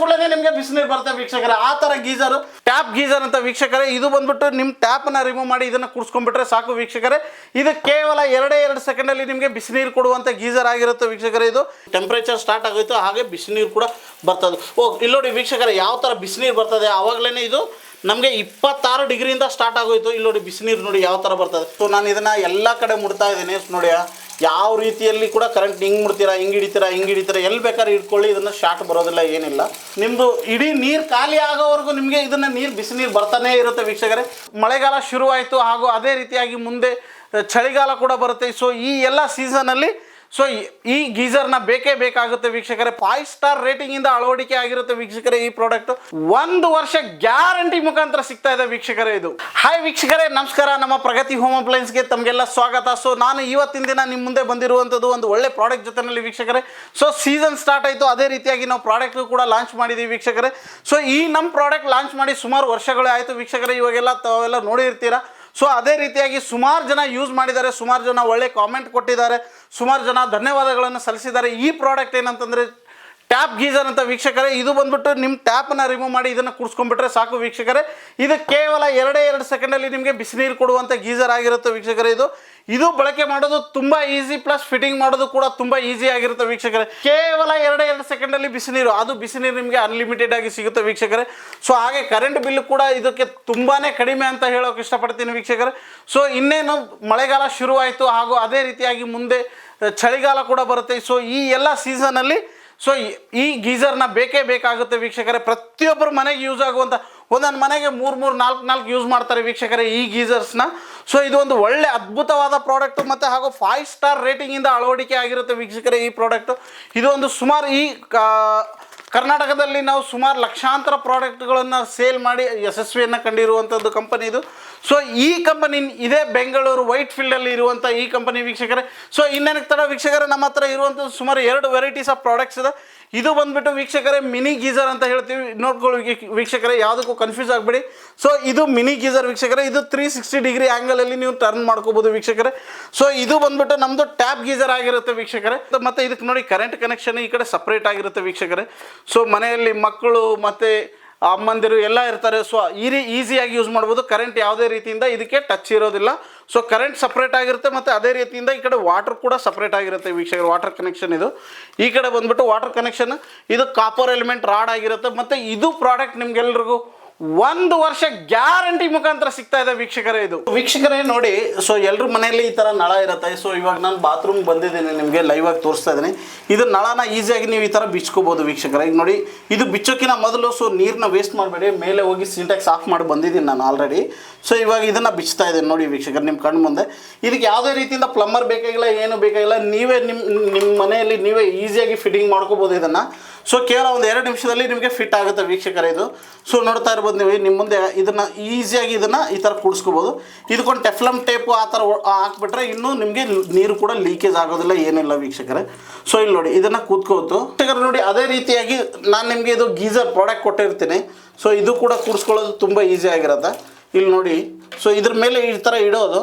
ಕೂಡಲೇ ನಿಮಗೆ ಬಿಸಿನೀರು ಬರುತ್ತೆ ವೀಕ್ಷಕರೇ. ಆ ಥರ ಗೀಸರ್, ಟ್ಯಾಪ್ ಗೀಸರ್ ಅಂತ ವೀಕ್ಷಕರೇ, ಇದು ಬಂದ್ಬಿಟ್ಟು ನಿಮ್ಮ ನ ರಿಮೂವ್ ಮಾಡಿ ಇದನ್ನು ಕುಡಿಸ್ಕೊಂಡ್ಬಿಟ್ರೆ ಸಾಕು ವೀಕ್ಷಕರೇ. ಇದು ಕೇವಲ ಎರಡೇ ಎರಡು ಸೆಕೆಂಡಲ್ಲಿ ನಿಮಗೆ ಬಿಸಿನೀರು ಕೊಡುವಂಥ ಗೀಸರ್ ಆಗಿರುತ್ತೆ ವೀಕ್ಷಕರೇ ಇದು. ಟೆಂಪ್ರೇಚರ್ ಸ್ಟಾರ್ಟ್ ಆಗೋಯ್ತು, ಹಾಗೆ ಬಿಸಿನೀರು ಕೂಡ ಬರ್ತದೆ. ಓ ಇಲ್ಲಿ ನೋಡಿ ವೀಕ್ಷಕರೇ, ಯಾವ ಥರ ಬಿಸಿನೀರು ಬರ್ತದೆ? ಆವಾಗಲೇ ಇದು ನಮಗೆ ಇಪ್ಪತ್ತಾರು ಡಿಗ್ರಿಯಿಂದ ಸ್ಟಾರ್ಟ್ ಆಗೋಯ್ತು. ಇಲ್ಲಿ ನೋಡಿ ಬಿಸಿನೀರು ನೋಡಿ ಯಾವ ಥರ ಬರ್ತದೆ. ಸೊ ನಾನು ಇದನ್ನು ಎಲ್ಲ ಕಡೆ ಮುಡ್ತಾ ಇದ್ದೀನಿ. ನೋಡಿ ಯಾವ ರೀತಿಯಲ್ಲಿ ಕೂಡ ಕರೆಂಟ್ ಹಿಂಗೆ ಮುಡ್ತೀರಾ ಹಿಂಗೆ ಹಿಡಿತೀರಾ ಹಿಂಗೆ ಹಿಡಿತೀರಾ, ಎಲ್ಲಿ ಬೇಕಾದ್ರೆ ಇಟ್ಕೊಳ್ಳಿ, ಇದನ್ನು ಶಾರ್ಟ್ ಬರೋದಿಲ್ಲ, ಏನಿಲ್ಲ. ನಿಮ್ಮದು ಇಡೀ ನೀರು ಖಾಲಿ ಆಗೋವರೆಗೂ ನಿಮಗೆ ಇದನ್ನು ನೀರು ಬಿಸಿನೀರು ಬರ್ತಾನೇ ಇರುತ್ತೆ ವೀಕ್ಷಕರೇ. ಮಳೆಗಾಲ ಶುರುವಾಯಿತು ಹಾಗೂ ಅದೇ ರೀತಿಯಾಗಿ ಮುಂದೆ ಚಳಿಗಾಲ ಕೂಡ ಬರುತ್ತೆ. ಸೊ ಈ ಎಲ್ಲ ಸೀಸನಲ್ಲಿ ಸೊ ಈ ಗೀಸರ್ನ ಬೇಕೇ ಬೇಕಾಗುತ್ತೆ ವೀಕ್ಷಕರೇ. ಫೈವ್ ಸ್ಟಾರ್ ರೇಟಿಂಗ್ ಇಂದ ಅಳವಡಿಕೆ ಆಗಿರುತ್ತೆ ವೀಕ್ಷಕರೇ ಈ ಪ್ರಾಡಕ್ಟ್ ಒಂದು ವರ್ಷ ಗ್ಯಾರಂಟಿ ಮುಖಾಂತರ ಸಿಗ್ತಾ ಇದೆ ವೀಕ್ಷಕರೇ ಇದು. ಹಾಯ್ ವೀಕ್ಷಕರೇ, ನಮಸ್ಕಾರ. ನಮ್ಮ ಪ್ರಗತಿ ಹೋಮ್ ಅಪ್ಲೈನ್ಸ್ಗೆ ತಮಗೆಲ್ಲ ಸ್ವಾಗತ. ಸೊ ನಾನು ಇವತ್ತಿನ ದಿನ ನಿಮ್ಮ ಮುಂದೆ ಬಂದಿರುವಂಥದ್ದು ಒಂದು ಒಳ್ಳೆ ಪ್ರಾಡಕ್ಟ್ ಜೊತೆನಲ್ಲಿ ವೀಕ್ಷಕರೇ. ಸೊ ಸೀಸನ್ ಸ್ಟಾರ್ಟ್ ಆಯಿತು. ಅದೇ ರೀತಿಯಾಗಿ ನಾವು ಪ್ರಾಡಕ್ಟ್ ಕೂಡ ಲಾಂಚ್ ಮಾಡಿದ್ದೀವಿ ವೀಕ್ಷಕರೇ. ಸೊ ಈ ನಮ್ಮ ಪ್ರಾಡಕ್ಟ್ ಲಾಂಚ್ ಮಾಡಿ ಸುಮಾರು ವರ್ಷಗಳೇ ಆಯಿತು ವೀಕ್ಷಕರೇ. ಇವಾಗೆಲ್ಲ ತಾವೆಲ್ಲ ನೋಡಿರ್ತೀರಾ. ಸೊ ಅದೇ ರೀತಿಯಾಗಿ ಸುಮಾರು ಜನ ಯೂಸ್ ಮಾಡಿದ್ದಾರೆ. ಸುಮಾರು ಜನ ಒಳ್ಳೆ ಕಾಮೆಂಟ್ ಕೊಟ್ಟಿದ್ದಾರೆ. ಸುಮಾರು ಜನ ಧನ್ಯವಾದಗಳನ್ನು ಸಲ್ಲಿಸಿದ್ದಾರೆ. ಈ ಪ್ರಾಡಕ್ಟ್ ಏನಂತಂದರೆ ಟ್ಯಾಪ್ ಗೀಸರ್ ಅಂತ ವೀಕ್ಷಕರೇ, ಇದು ಬಂದ್ಬಿಟ್ಟು ನಿಮ್ಮ ಟ್ಯಾಪನ್ನು ರಿಮೂವ್ ಮಾಡಿ ಇದನ್ನು ಕುಡಿಸ್ಕೊಂಡ್ಬಿಟ್ರೆ ಸಾಕು ವೀಕ್ಷಕರೇ. ಇದು ಕೇವಲ ಎರಡೇ ಎರಡು ಸೆಕೆಂಡಲ್ಲಿ ನಿಮಗೆ ಬಿಸಿನೀರು ಕೊಡುವಂಥ ಗೀಸರ್ ಆಗಿರುತ್ತೆ ವೀಕ್ಷಕರೇ ಇದು. ಇದು ಬಳಕೆ ಮಾಡೋದು ತುಂಬ ಈಸಿ ಪ್ಲಸ್ ಫಿಟ್ಟಿಂಗ್ ಮಾಡೋದು ಕೂಡ ತುಂಬ ಈಸಿ ಆಗಿರುತ್ತೆ ವೀಕ್ಷಕರೇ. ಕೇವಲ ಎರಡೇ ಎರಡು ಸೆಕೆಂಡಲ್ಲಿ ಬಿಸಿನೀರು, ಅದು ಬಿಸಿನೀರು ನಿಮಗೆ ಅನ್ಲಿಮಿಟೆಡ್ ಆಗಿ ಸಿಗುತ್ತೆ ವೀಕ್ಷಕರೇ. ಸೊ ಹಾಗೆ ಕರೆಂಟ್ ಬಿಲ್ ಕೂಡ ಇದಕ್ಕೆ ತುಂಬಾ ಕಡಿಮೆ ಅಂತ ಹೇಳೋಕೆ ಇಷ್ಟಪಡ್ತೀನಿ ವೀಕ್ಷಕರೇ. ಸೊ ಇನ್ನೇನು ಮಳೆಗಾಲ ಶುರುವಾಯಿತು, ಹಾಗೂ ಅದೇ ರೀತಿಯಾಗಿ ಮುಂದೆ ಚಳಿಗಾಲ ಕೂಡ ಬರುತ್ತೆ. ಸೊ ಈ ಎಲ್ಲ ಸೀಸನಲ್ಲಿ ಸೊ ಈ ಗೀಝರ್ನ ಬೇಕೇ ಬೇಕಾಗುತ್ತೆ ವೀಕ್ಷಕರೇ. ಪ್ರತಿಯೊಬ್ಬರು ಮನೆಗೆ ಯೂಸ್ ಆಗುವಂಥ ಒಂದೊಂದು ಮನೆಗೆ ಮೂರು ಮೂರು, ನಾಲ್ಕು ನಾಲ್ಕು ಯೂಸ್ ಮಾಡ್ತಾರೆ ವೀಕ್ಷಕರೇ ಈ ಗೀಝರ್ಸ್ನ ಸೊ ಇದು ಒಂದು ಒಳ್ಳೆ ಅದ್ಭುತವಾದ ಪ್ರಾಡಕ್ಟ್ ಮತ್ತು ಹಾಗೂ ಫೈವ್ ಸ್ಟಾರ್ ರೇಟಿಂಗಿಂದ ಅಳವಡಿಕೆ ಆಗಿರುತ್ತೆ ವೀಕ್ಷಕರೇ ಈ ಪ್ರಾಡಕ್ಟು ಇದು ಒಂದು ಸುಮಾರು ಈ ಕರ್ನಾಟಕದಲ್ಲಿ ನಾವು ಸುಮಾರು ಲಕ್ಷಾಂತರ ಪ್ರಾಡಕ್ಟ್ಗಳನ್ನು ಸೇಲ್ ಮಾಡಿ ಯಶಸ್ವಿಯನ್ನು ಕಂಡಿರುವಂಥದ್ದು ಕಂಪನಿ ಇದು. ಸೊ ಈ ಕಂಪನಿ ಇದೇ, ಬೆಂಗಳೂರು ವೈಟ್ ಫೀಲ್ಡಲ್ಲಿ ಇರುವಂಥ ಈ ಕಂಪನಿ ವೀಕ್ಷಕರೇ. ಸೊ ಇನ್ನೇನಕ್ಕೆ ತಡ? ವೀಕ್ಷಕರೇ, ನಮ್ಮ ಹತ್ರ ಇರುವಂಥದ್ದು ಸುಮಾರು ಎರಡು ವೆರೈಟೀಸ್ ಆಫ್ ಪ್ರಾಡಕ್ಟ್ಸ್ ಇದೆ. ಇದು ಬಂದ್ಬಿಟ್ಟು ವೀಕ್ಷಕರೇ ಮಿನಿ ಗೀಸರ್ ಅಂತ ಹೇಳ್ತೀವಿ. ನೋಡ್ಕೊಳ್ಳಿ ವೀಕ್ಷ- ವೀಕ್ಷಕರೇ, ಯಾವುದಕ್ಕೂ ಕನ್ಫ್ಯೂಸ್ ಆಗಬೇಡಿ. ಸೊ ಇದು ಮಿನಿ ಗೀಸರ್ ವೀಕ್ಷಕರೇ. ಇದು ತ್ರೀ ಸಿಕ್ಸ್ಟಿ ಡಿಗ್ರಿ ಆ್ಯಂಗಲಲ್ಲಿ ನೀವು ಟರ್ನ್ ಮಾಡ್ಕೋಬೋದು ವೀಕ್ಷಕರೇ. ಸೊ ಇದು ಬಂದ್ಬಿಟ್ಟು ನಮ್ಮದು ಟ್ಯಾಪ್ ಗೀಸರ್ ಆಗಿರುತ್ತೆ ವೀಕ್ಷಕರೇ. ಮತ್ತು ಇದಕ್ಕೆ ನೋಡಿ ಕರೆಂಟ್ ಕನೆಕ್ಷನ್ ಈ ಕಡೆ ಸಪ್ರೇಟ್ ಆಗಿರುತ್ತೆ ವೀಕ್ಷಕರೇ. ಸೊ ಮನೆಯಲ್ಲಿ ಮಕ್ಕಳು ಮತ್ತು ಅಮ್ಮಂದಿರು ಎಲ್ಲ ಇರ್ತಾರೆ. ಸೊ ಈ ರೀ ಈಸಿಯಾಗಿ ಯೂಸ್ ಮಾಡ್ಬೋದು. ಕರೆಂಟ್ ಯಾವುದೇ ರೀತಿಯಿಂದ ಇದಕ್ಕೆ ಟಚ್ ಇರೋದಿಲ್ಲ. ಸೊ ಕರೆಂಟ್ ಸಪ್ರೇಟ್ ಆಗಿರುತ್ತೆ ಮತ್ತು ಅದೇ ರೀತಿಯಿಂದ ಈ ಕಡೆ ವಾಟರ್ ಕೂಡ ಸಪ್ರೇಟ್ ಆಗಿರುತ್ತೆ ವೀಕ್ಷಕರು. ವಾಟರ್ ಕನೆಕ್ಷನ್ ಇದು. ಈ ಕಡೆ ಬಂದ್ಬಿಟ್ಟು ವಾಟರ್ ಕನೆಕ್ಷನ್ ಇದು ಕಾಪರ್ ಎಲಿಮೆಂಟ್ ರಾಡ್ ಆಗಿರುತ್ತೆ. ಮತ್ತು ಇದು ಪ್ರಾಡಕ್ಟ್ ನಿಮ್ಗೆಲ್ರಿಗೂ ಒಂದು ವರ್ಷ ಗ್ಯಾರಂಟಿ ಮುಖಾಂತರ ಸಿಗ್ತಾ ಇದೆ ವೀಕ್ಷಕರೇ ಇದು. ವೀಕ್ಷಕರೇ ನೋಡಿ ಸೊ ಎಲ್ಲರ ಮನೆಯಲ್ಲಿ ಈ ಥರ ನಳ ಇರುತ್ತೆ. ಸೊ ಇವಾಗ ನಾನು ಬಾತ್ರೂಮ್ ಬಂದಿದ್ದೀನಿ, ನಿಮಗೆ ಲೈವ್ ಆಗಿ ತೋರಿಸ್ತಾ ಇದ್ದೀನಿ. ಇದು ನಳನ ಈಸಿಯಾಗಿ ನೀವು ಈ ಥರ ಬಿಚ್ಕೋಬೋದು ವೀಕ್ಷಕರೇ. ಈಗ ನೋಡಿ, ಇದು ಬಿಚ್ಚೋಕ್ಕಿಂತ ಮೊದಲು ಸೊ ನೀರನ್ನ ವೇಸ್ಟ್ ಮಾಡಬೇಡಿ. ಮೇಲೆ ಹೋಗಿ ಸಿಂಟ್ಯಾಕ್ಸ್ ಆಫ್ ಮಾಡಿ ಬಂದಿದ್ದೀನಿ ನಾನು ಆಲ್ರೆಡಿ ಸೊ ಇವಾಗ ಇದನ್ನು ಬಿಚ್ತಾ ಇದ್ದೀನಿ ನೋಡಿ ವೀಕ್ಷಕರು ನಿಮ್ಮ ಕಣ್ಣು ಮುಂದೆ. ಇದಕ್ಕೆ ಯಾವುದೇ ರೀತಿಯಿಂದ ಪ್ಲಂಬರ್ ಬೇಕಾಗಿಲ್ಲ, ಏನು ಬೇಕಾಗಿಲ್ಲ, ನೀವೇ ನಿಮ್ಮ ನಿಮ್ಮ ಮನೆಯಲ್ಲಿ ನೀವೇ ಈಸಿಯಾಗಿ ಫಿಟ್ಟಿಂಗ್ ಮಾಡ್ಕೋಬೋದು ಇದನ್ನು. ಸೊ ಕೇವಲ ಒಂದು ಎರಡು ನಿಮಿಷದಲ್ಲಿ ನಿಮಗೆ ಫಿಟ್ ಆಗುತ್ತೆ ವೀಕ್ಷಕರ ಇದು. ಸೊ ನೋಡ್ತಾ ಇರ್ಬೋದು ನೀವು ನಿಮ್ಮ ಮುಂದೆ ಇದನ್ನು ಈಸಿಯಾಗಿ ಇದನ್ನು ಈ ಥರ ಕೂಡಿಸ್ಕೋಬೋದು. ಇದಕ್ಕೊಂದು ಟೆಫ್ಲಮ್ ಟೇಪು ಆ ಥರ ಹಾಕ್ಬಿಟ್ರೆ ಇನ್ನೂ ನಿಮಗೆ ನೀರು ಕೂಡ ಲೀಕೇಜ್ ಆಗೋದಿಲ್ಲ, ಏನಿಲ್ಲ ವೀಕ್ಷಕರೇ. ಸೊ ಇಲ್ಲಿ ನೋಡಿ, ಇದನ್ನು ಕೂತ್ಕೋತು ವೀಕ್ಷಕರು, ನೋಡಿ, ಅದೇ ರೀತಿಯಾಗಿ ನಾನು ನಿಮಗೆ ಇದು ಗೀಸರ್ ಪ್ರಾಡಕ್ಟ್ ಕೊಟ್ಟಿರ್ತೀನಿ. ಸೊ ಇದು ಕೂಡ ಕೂಡಿಸ್ಕೊಳ್ಳೋದು ತುಂಬ ಈಸಿ ಆಗಿರುತ್ತೆ. ಇಲ್ಲಿ ನೋಡಿ ಸೊ ಇದ್ರ ಮೇಲೆ ಈ ಥರ ಇಡೋದು.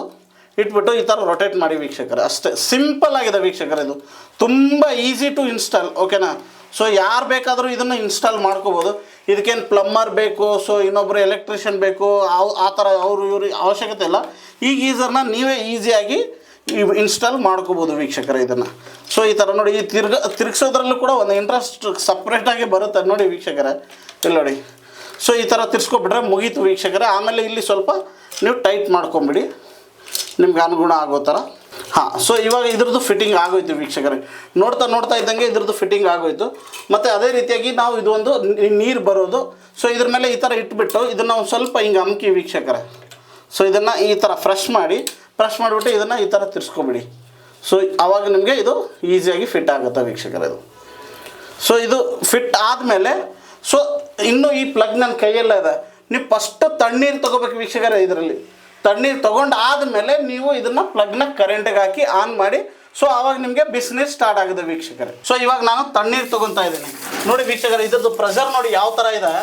ಇಟ್ಬಿಟ್ಟು ಈ ಥರ ರೊಟೇಟ್ ಮಾಡಿ ವೀಕ್ಷಕರೇ. ಅಷ್ಟೇ ಸಿಂಪಲ್ ಆಗಿದೆ ವೀಕ್ಷಕರೇ ಇದು. ತುಂಬ ಈಸಿ ಟು ಇನ್ಸ್ಟಾಲ್ ಓಕೆನಾ ಸೊ ಯಾರು ಬೇಕಾದರೂ ಇದನ್ನು ಇನ್ಸ್ಟಾಲ್ ಮಾಡ್ಕೋಬೋದು. ಇದಕ್ಕೇನು ಪ್ಲಮ್ಮರ್ ಬೇಕು ಸೊ ಇನ್ನೊಬ್ಬರು ಎಲೆಕ್ಟ್ರಿಷಿಯನ್ ಬೇಕು, ಅವು, ಆ ಥರ ಅವರು ಇವ್ರ ಅವಶ್ಯಕತೆ ಇಲ್ಲ. ಈ ಗೀಸರ್ನ ನೀವೇ ಈಸಿಯಾಗಿ ಇನ್ಸ್ಟಾಲ್ ಮಾಡ್ಕೋಬೋದು ವೀಕ್ಷಕರ ಇದನ್ನು. ಸೊ ಈ ಥರ ನೋಡಿ, ಈ ತಿರ್ಗ, ತಿರ್ಗಿಸೋದ್ರಲ್ಲೂ ಕೂಡ ಒಂದು ಇಂಟ್ರೆಸ್ಟ್ ಸಪ್ರೇಟಾಗಿ ಬರುತ್ತೆ ನೋಡಿ ವೀಕ್ಷಕರೇ. ಇಲ್ಲಿ ನೋಡಿ. ಸೊ ಈ ಥರ ತಿರ್ಸ್ಕೊಬಿಟ್ರೆ ಮುಗೀತು ವೀಕ್ಷಕರೇ. ಆಮೇಲೆ ಇಲ್ಲಿ ಸ್ವಲ್ಪ ನೀವು ಟೈಟ್ ಮಾಡ್ಕೊಂಬಿಡಿ. ನಿಮ್ಗೆ ಅನುಗುಣ ಆಗೋ ಥರ. ಹಾಂ ಸೊ ಇವಾಗ ಇದ್ರದ್ದು ಫಿಟ್ಟಿಂಗ್ ಆಗೋಯ್ತು ವೀಕ್ಷಕರೇ. ನೋಡ್ತಾ ನೋಡ್ತಾ ಇದ್ದಂಗೆ ಇದ್ರದ್ದು ಫಿಟ್ಟಿಂಗ್ ಆಗೋಯ್ತು. ಮತ್ತು ಅದೇ ರೀತಿಯಾಗಿ ನಾವು ಇದೊಂದು ನೀರು ಬರೋದು. ಸೊ ಇದ್ರ ಮೇಲೆ ಈ ಥರ ಇಟ್ಬಿಟ್ಟು ಇದನ್ನು ಒಂದು ಸ್ವಲ್ಪ ಹಿಂಗೆ ಅಮ್ಕಿ ವೀಕ್ಷಕರೇ. ಸೊ ಇದನ್ನು ಈ ಥರ ಫ್ರೆಶ್ ಮಾಡಿ ಫ್ರೆಶ್ ಮಾಡಿಬಿಟ್ಟು ಇದನ್ನು ಈ ಥರ ತಿರ್ಸ್ಕೊಬಿಡಿ. ಸೊ ಆವಾಗ ನಿಮಗೆ ಇದು ಈಸಿಯಾಗಿ ಫಿಟ್ ಆಗುತ್ತೆ ವೀಕ್ಷಕರೇ ಇದು. ಸೊ ಇದು ಫಿಟ್ ಆದಮೇಲೆ ಸೊ ಇನ್ನು ಈ ಪ್ಲಗ್ ನನ್ನ ಕೈಯಲ್ಲೇ ಇದೆ. ನೀವು ಫಸ್ಟ್ ತಣ್ಣೀರು ತೊಗೋಬೇಕು ವೀಕ್ಷಕರೇ ಇದರಲ್ಲಿ. ತಣ್ಣೀರು ತೊಗೊಂಡು ಆದಮೇಲೆ ನೀವು ಇದನ್ನು ಪ್ಲಗ್ನ ಕರೆಂಟಿಗೆ ಹಾಕಿ ಆನ್ ಮಾಡಿ. ಸೊ ಅವಾಗ ನಿಮಗೆ ಬಿಸಿನೀರು ಸ್ಟಾರ್ಟ್ ಆಗಿದೆ ವೀಕ್ಷಕರೇ. ಸೊ ಇವಾಗ ನಾನು ತಣ್ಣೀರು ತೊಗೊತಾ ಇದ್ದೀನಿ. ನೋಡಿ ವೀಕ್ಷಕರೇ, ಇದ್ರದ್ದು ಪ್ರೆಷರ್ ನೋಡಿ ಯಾವ ಥರ ಇದೆ.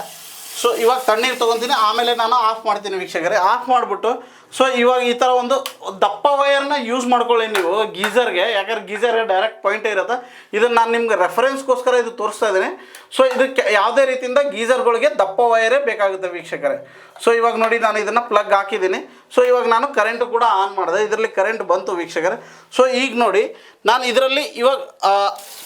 ಸೊ ಇವಾಗ ತಣ್ಣೀರು ತೊಗೊತೀನಿ, ಆಮೇಲೆ ನಾನು ಆಫ್ ಮಾಡ್ತೀನಿ ವೀಕ್ಷಕರೇ. ಆಫ್ ಮಾಡಿಬಿಟ್ಟು ಸೊ ಇವಾಗ ಈ ಥರ ಒಂದು ದಪ್ಪ ವೈರ್ನ ಯೂಸ್ ಮಾಡ್ಕೊಳ್ಳಿ ನೀವು ಗೀಝರ್ಗೆ ಯಾಕಂದ್ರೆ ಗೀಝರ್ಗೆ ಡೈರೆಕ್ಟ್ ಪಾಯಿಂಟ್ ಇರುತ್ತೆ. ಇದನ್ನು ನಾನು ನಿಮ್ಗೆ ರೆಫರೆನ್ಸ್ಗೋಸ್ಕರ ಇದು ತೋರಿಸ್ತಾ ಇದ್ದೀನಿ. ಸೊ ಇದಕ್ಕೆ ಯಾವುದೇ ರೀತಿಯಿಂದ ಗೀಝರ್ಗಳಿಗೆ ದಪ್ಪ ವೈರೇ ಬೇಕಾಗುತ್ತೆ ವೀಕ್ಷಕರೇ. ಸೊ ಇವಾಗ ನೋಡಿ, ನಾನು ಇದನ್ನು ಪ್ಲಗ್ ಹಾಕಿದ್ದೀನಿ. ಸೊ ಇವಾಗ ನಾನು ಕರೆಂಟು ಕೂಡ ಆನ್ ಮಾಡಿದೆ. ಇದರಲ್ಲಿ ಕರೆಂಟ್ ಬಂತು ವೀಕ್ಷಕರೇ. ಸೊ ಈಗ ನೋಡಿ, ನಾನು ಇದರಲ್ಲಿ ಇವಾಗ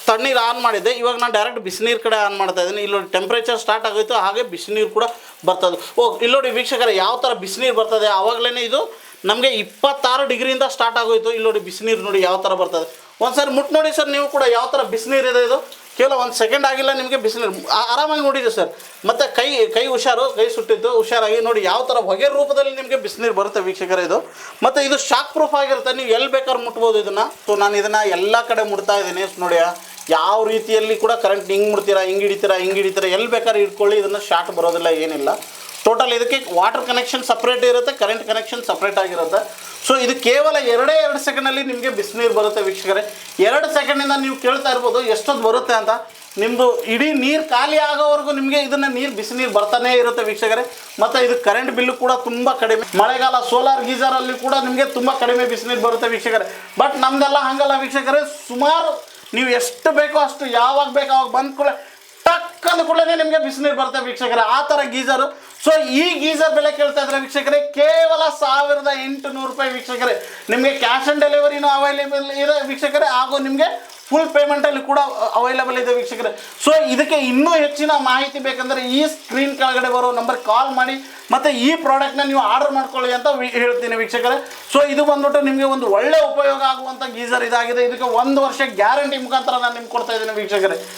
ತಣ್ಣೀರು ಆನ್ ಮಾಡಿದ್ದೆ. ಇವಾಗ ನಾನು ಡೈರೆಕ್ಟ್ ಬಿಸಿನೀರು ಕಡೆ ಆನ್ ಮಾಡ್ತಾ ಇದ್ದೀನಿ. ಇಲ್ಲಿ ಟೆಂಪ್ರೇಚರ್ ಸ್ಟಾರ್ಟ್ ಆಗೋಯ್ತು. ಹಾಗೆ ಬಿಸಿನೀರು ಕೂಡ ಬರ್ತದೆ. ಓ, ಇಲ್ಲಿ ನೋಡಿ ವೀಕ್ಷಕರೇ, ಯಾವ ಥರ ಬಿಸಿನೀರು ಬರ್ತದೆ? ಆವಾಗಲೇ ಇದು ನಮಗೆ ಇಪ್ಪತ್ತಾರು ಡಿಗ್ರಿಯಿಂದ ಸ್ಟಾರ್ಟ್ ಆಗೋಯ್ತು. ಇಲ್ಲಿ ನೋಡಿ ಬಿಸಿನೀರು ನೋಡಿ ಯಾವ ಥರ ಬರ್ತದೆ. ಒಂದ್ಸರಿ ಮುಟ್ಟು ನೋಡಿ ಸರ್ ನೀವು ಕೂಡ ಯಾವ ಥರ ಬಿಸಿನೀರು ಇದೆ ಇದು. ಕೇವಲ ಒಂದು ಸೆಕೆಂಡ್ ಆಗಿಲ್ಲ ನಿಮಗೆ ಬಿಸಿನೀರು ಆರಾಮಾಗಿ ನೋಡಿದೆ ಸರ್? ಮತ್ತು ಕೈ ಕೈ ಹುಷಾರು, ಕೈ ಸುಟ್ಟಿದ್ದು ಹುಷಾರಾಗಿ ನೋಡಿ ಯಾವ ಥರ ಹೊಗೆ ರೂಪದಲ್ಲಿ ನಿಮಗೆ ಬಿಸಿನೀರು ಬರುತ್ತೆ ವೀಕ್ಷಕರೇ ಇದು. ಮತ್ತು ಇದು ಶಾಕ್ ಪ್ರೂಫ್ ಆಗಿರುತ್ತೆ. ನೀವು ಎಲ್ಲಿ ಬೇಕಾದ್ರೂ ಮುಟ್ಬೋದು ಇದನ್ನು. ಸೊ ನಾನು ಇದನ್ನು ಎಲ್ಲ ಕಡೆ ಮುಟ್ತಾ ಇದ್ದೀನಿ. ನೋಡಿ ಯಾವ ರೀತಿಯಲ್ಲಿ ಕೂಡ ಕರೆಂಟ್ ಹಿಂಗೆ ಮುಡ್ತೀರಾ ಹಿಂಗೆ ಹಿಡಿತೀರಾ ಹಿಂಗೆ ಹಿಡಿತೀರಾ, ಎಲ್ಲಿ ಬೇಕಾದ್ರೆ ಇಟ್ಕೊಳ್ಳಿ ಇದನ್ನು ಶಾರ್ಟ್ ಬರೋದಿಲ್ಲ, ಏನಿಲ್ಲ. ಟೋಟಲ್ ಇದಕ್ಕೆ ವಾಟರ್ ಕನೆಕ್ಷನ್ ಸಪ್ರೇಟ್ ಇರುತ್ತೆ ಕರೆಂಟ್ ಕನೆಕ್ಷನ್ ಸಪ್ರೇಟ್ ಆಗಿರುತ್ತೆ. ಸೊ ಇದು ಕೇವಲ ಎರಡೇ ಎರಡು ಸೆಕೆಂಡಲ್ಲಿ ನಿಮಗೆ ಬಿಸಿನೀರು ಬರುತ್ತೆ ವೀಕ್ಷಕರೇ. ಎರಡು ಸೆಕೆಂಡಿಂದ ನೀವು ಕೇಳ್ತಾ ಇರ್ಬೋದು ಎಷ್ಟೊಂದು ಬರುತ್ತೆ ಅಂತ. ನಿಮ್ಮದು ಇಡೀ ನೀರು ಖಾಲಿ ಆಗೋವರೆಗೂ ನಿಮಗೆ ಇದನ್ನು ನೀರು, ಬಿಸಿನೀರು ಬರ್ತಾನೇ ಇರುತ್ತೆ ವೀಕ್ಷಕರೇ. ಮತ್ತು ಇದು ಕರೆಂಟ್ ಬಿಲ್ಲು ಕೂಡ ತುಂಬ ಕಡಿಮೆ. ಮಳೆಗಾಲ ಸೋಲಾರ್ ಗೀಸರಲ್ಲಿ ಕೂಡ ನಿಮಗೆ ತುಂಬ ಕಡಿಮೆ ಬಿಸಿನೀರು ಬರುತ್ತೆ ವೀಕ್ಷಕರೇ. ಬಟ್ ನಮ್ದೆಲ್ಲ ಹಂಗಲ್ಲ ವೀಕ್ಷಕರೇ. ಸುಮಾರು ನೀವು ಎಷ್ಟು ಬೇಕೋ ಅಷ್ಟು ಯಾವಾಗ ಬೇಕೋ ಅವಾಗ ಬಂದ ಕೂಡ ಟಕ್ ಅಂದ ಕೂಡಲೇ ನಿಮಗೆ ಬಿಸಿನೀರು ಬರುತ್ತೆ ವೀಕ್ಷಕರೇ. ಆ ಥರ ಗೀಸರು ಸೊ ಈ ಗೀಸರ್ ಬೆಲೆ ಕೇಳ್ತಾ ಇದ್ರೆ ವೀಕ್ಷಕರೇ, ಕೇವಲ ಸಾವಿರದ ಎಂಟು ನೂರು ರೂಪಾಯಿ ವೀಕ್ಷಕರೇ. ನಿಮಗೆ ಕ್ಯಾಶ್ ಆನ್ ಡೆಲಿವರಿನೂ ಅವೈಲೇಬಲ್ ಇದೆ ವೀಕ್ಷಕರೇ. ಹಾಗೂ ನಿಮಗೆ ಫುಲ್ ಪೇಮೆಂಟಲ್ಲಿ ಕೂಡ ಅವೈಲೇಬಲ್ ಇದೆ ವೀಕ್ಷಕರ. ಸೊ ಇದಕ್ಕೆ ಇನ್ನೂ ಹೆಚ್ಚಿನ ಮಾಹಿತಿ ಬೇಕಂದ್ರೆ ಈ ಸ್ಕ್ರೀನ್ ಕೆಳಗಡೆ ಬರೋ ನಂಬರ್ ಕಾಲ್ ಮಾಡಿ, ಮತ್ತು ಈ ಪ್ರಾಡಕ್ಟ್ನ ನೀವು ಆರ್ಡರ್ ಮಾಡ್ಕೊಳ್ಳಿ ಅಂತ ಹೇಳ್ತೀನಿ ವೀಕ್ಷಕರೇ. ಸೊ ಇದು ಬಂದ್ಬಿಟ್ಟು ನಿಮಗೆ ಒಂದು ಒಳ್ಳೆ ಉಪಯೋಗ ಆಗುವಂಥ ಗೀಸರ್ ಇದಾಗಿದೆ. ಇದಕ್ಕೆ ಒಂದು ವರ್ಷ ಗ್ಯಾರಂಟಿ ಮುಖಾಂತರ ನಾನು ನಿಮ್ಗೆ ಕೊಡ್ತಾ ಇದ್ದೀನಿ ವೀಕ್ಷಕರೇ.